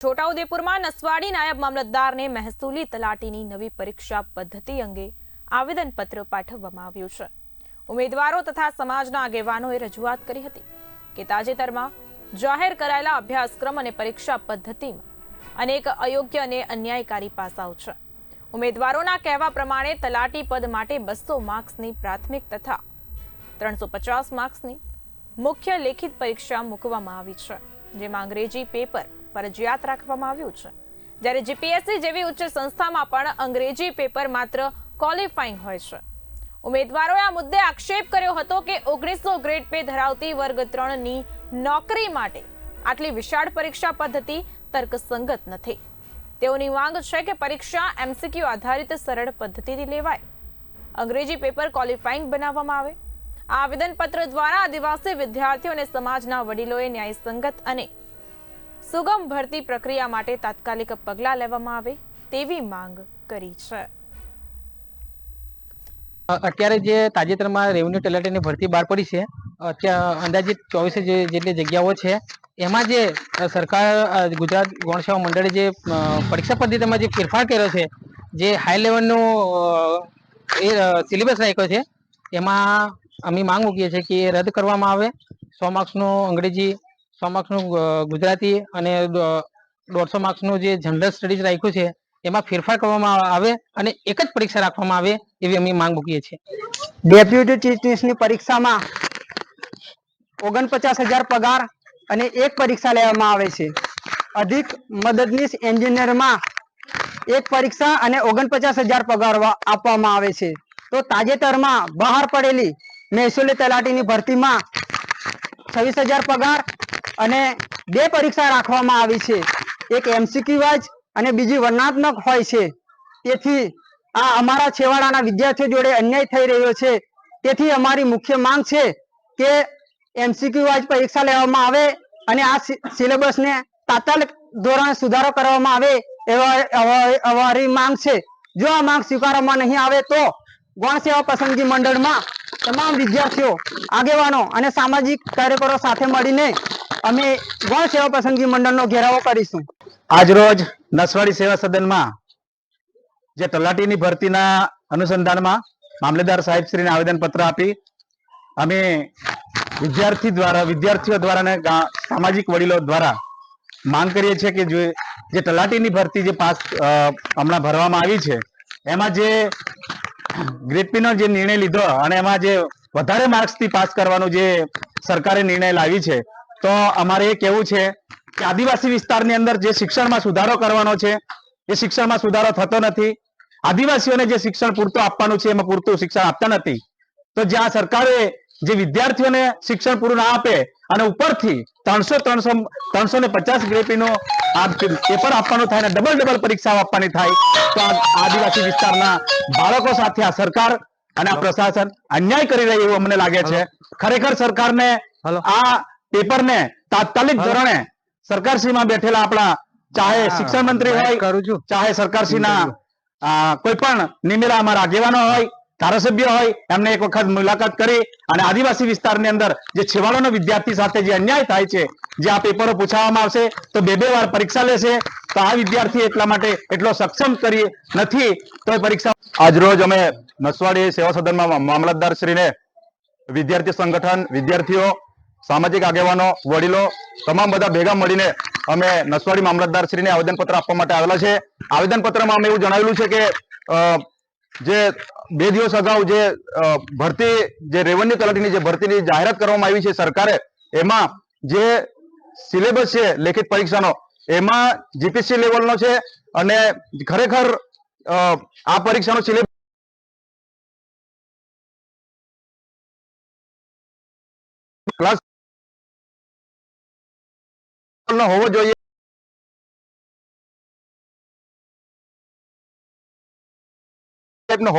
છોટાઉદેપુરમાં નસવાડી નાયબ મામલતદારને મહેસૂલી તલાટીની નવી પરીક્ષા પદ્ધતિ અંગે આવેદનપત્ર પાઠવવામાં આવ્યું છે. ઉમેદવારો તથા સમાજના આગેવાનોએ રજૂઆત કરી હતી કે તાજેતરમાં જાહેર કરાયેલા અભ્યાસક્રમ અને પરીક્ષા પદ્ધતિમાં અનેક અયોગ્ય અને અન્યાયકારી પાસાઓ છે. ઉમેદવારોના કહેવા પ્રમાણે તલાટી પદ માટે બસો માર્ક્સની પ્રાથમિક તથા ત્રણસો પચાસ માર્ક્સની મુખ્ય લેખિત પરીક્ષા મૂકવામાં આવી છે, જેમાં અંગ્રેજી પેપર ફરજિયાત રાખવામાં આવ્યું છે. જ્યારે જીપીએસસી જેવી ઉચ્ચ સંસ્થામાં પણ અંગ્રેજી પેપર માત્ર ક્વોલિફાઈંગ હોય છે. ઉમેદવારોએ આ મુદ્દે આક્ષેપ કર્યો હતો કે ઓગણીસો ગ્રેડ પે ધરાવતી વર્ગ ત્રણની નોકરી માટે આટલી વિશાળ પરીક્ષા પદ્ધતિ તર્કસંગત નથી. તેઓની માંગ છે કે પરીક્ષા એમસીક્યુ આધારિત સરળ પદ્ધતિથી લેવાય. અંગ્રેજી પેપર ક્વોલિફાઈંગ બનાવવામાં આવે. આ આવેદનપત્ર દ્વારા આદિવાસી વિદ્યાર્થીઓ અને સમાજના વડીલોએ ન્યાયસંગત અને સુગમ ભરતી પ્રક્રિયા માટે તાત્કાલિક પગલાં લેવામાં આવે તેવી માંગ કરી છે. અત્યારે જે તાજેતરમાં રેવન્યુ તલાટીની ભરતી બહાર પડી છે અત્યારે અંદાજિત ચોવીસે જેટલી જગ્યાઓ છે, એમાં જે સરકાર ગુજરાત ગૌણસેવા મંડળે જે પરીક્ષા પદ્ધતિમાં જે ફેરફાર કર્યો છે, જે હાઈ લેવલનો એ સિલેબસ રાખ્યો છે, એમાં અમે માંગ મૂકીએ છીએ કે એ રદ કરવામાં આવે. સો માર્ક્સનું અંગ્રેજી સો માર્ક્સનું ગુજરાતી અને દોઢસો માર્ક્સનું જે જનરલ સ્ટડીઝ રાખ્યું છે, એમાં ફેરફાર કરવામાં આવે અને એક જ પરીક્ષા રાખવામાં આવે એવી અમે માંગ મૂકીએ છીએ. ડેપ્યુટી મિનિસ્ટરની પરીક્ષામાં ઓગણપચાસ હજાર પગાર અને એક પરીક્ષા લેવામાં આવે છે. અધિક મદદનીશ એન્જિનિયરમાં એક પરીક્ષા અને ઓગણપચાસ હજાર પગાર આપવામાં આવે છે. તો તાજેતરમાં બહાર પડેલી મહેસૂલી તલાટીની ભરતીમાં છવ્વીસ હજાર પગાર અને બે પરીક્ષા રાખવામાં આવી છે. એક એમસીક્યુ વાઇઝ અને બીજી વર્ણનાત્મક હોય છે. તેથી આ અમારા છેવાડાના વિદ્યાર્થીઓ જોડે અન્યાય થઈ રહ્યો છે. તેથી અમારી મુખ્ય માંગ છે કે એમસીક્યુ વાઇઝ પરીક્ષા લેવામાં આવે અને આ સિલેબસને તાત્કાલિક ધોરણે સુધારો કરવામાં આવે એવા- અમારી માંગ છે. જો આ માંગ સ્વીકારવામાં નહીં આવે તો ગૌણ સેવા પસંદગી મંડળમાં તમામ વિદ્યાર્થીઓ, આગેવાનો અને સામાજિક કાર્યકરો સાથે મળીને અમે ગૌણ સેવા પસંદગી મંડળનો ઘેરાવો કરીશું. આજરોજ નસવાડી સેવા સદનમાં જે તલાટીની ભરતીના અનુસંધાનમાં મામલેદાર સાહેબ શ્રીને આવેદન પત્ર આપી અમે વિદ્યાર્થી દ્વારા, વિદ્યાર્થીઓ દ્વારા અને સામાજિક વડીલો દ્વારા માંગ કરીએ છીએ કે જો તલાટીની ભરતી જે પાસ હમણાં ભરવામાં આવી છે, એમાં જે ગ્રેડ પી નો જે નિર્ણય લીધો અને એમાં જે વધારે માર્ક્સથી પાસ કરવાનો જે સરકારે નિર્ણય લાવી છે તો અમારે એ કેવું છે કે આદિવાસી વિસ્તારની અંદર જે શિક્ષણમાં સુધારો કરવાનો છે એ શિક્ષણમાં સુધારો થતો નથી. આદિવાસીઓને જે શિક્ષણ પૂરતું આપવાનું છે એમાં પૂરતું શિક્ષણ આપતા નથી. તો જ્યાં સરકારે જે વિદ્યાર્થીઓને શિક્ષણ પૂરું ના આપે અને ઉપરથી ત્રણસો ત્રણસો ત્રણસો ને પચાસ ગ્રેપીનો આ પેપર આપવાનું થાય અને ડબલ ડબલ પરીક્ષાઓ આપવાની થાય તો આ આદિવાસી વિસ્તારના બાળકો સાથે આ સરકાર અને આ પ્રશાસન અન્યાય કરી રહ્યું એવું અમને લાગે છે. ખરેખર સરકારને આ પેપરને તાત્કાલિક ધોરણે સરકારશ્રીમાં બેઠેલા આપણા ચાહે શિક્ષણ મંત્રી હોય કરું છું. ચાહે સરકારશ્રીના કોઈ પણ નિમેલા અમારા આગેવાનો હોય ધારાસભ્ય હોય એમને એક વખત મુલાકાત કરી અને આદિવાસી વિસ્તારની અંદર જે છેવાડાનો વિદ્યાર્થી સાથે જે અન્યાય થાય છે જે આ પેપરો પૂછાવામાં આવશે તો બે બે વાર પરીક્ષા લેશે તો આ વિદ્યાર્થી એટલા માટે એટલો સક્ષમ કરી નથી તો એ પરીક્ષા આજરોજ અમે નસવાડી સેવા સદનમાં મામલતદાર શ્રીને વિદ્યાર્થી સંગઠન વિદ્યાર્થીઓ સામાજિક આગેવાનો, વડીલો તમામ બધા ભેગા મળીને અમે નસવાડી મામલતદાર શ્રીને આવેદનપત્ર આપવા માટે આવેલા છે. આવેદનપત્રમાં અમે એવું જણાવેલું છે કે જે બે દિવસ અગાઉ જે ભરતી, જે રેવન્યુ તલાટીની જે ભરતીની જાહેરાત કરવામાં આવી છે સરકારે, એમાં જે સિલેબસ છે લેખિત પરીક્ષાનો, એમાં જીપીસી લેવલનો છે અને ખરેખર આ પરીક્ષાનો સિલેબસ નો હોવો જોઈએ. ટાઈપનો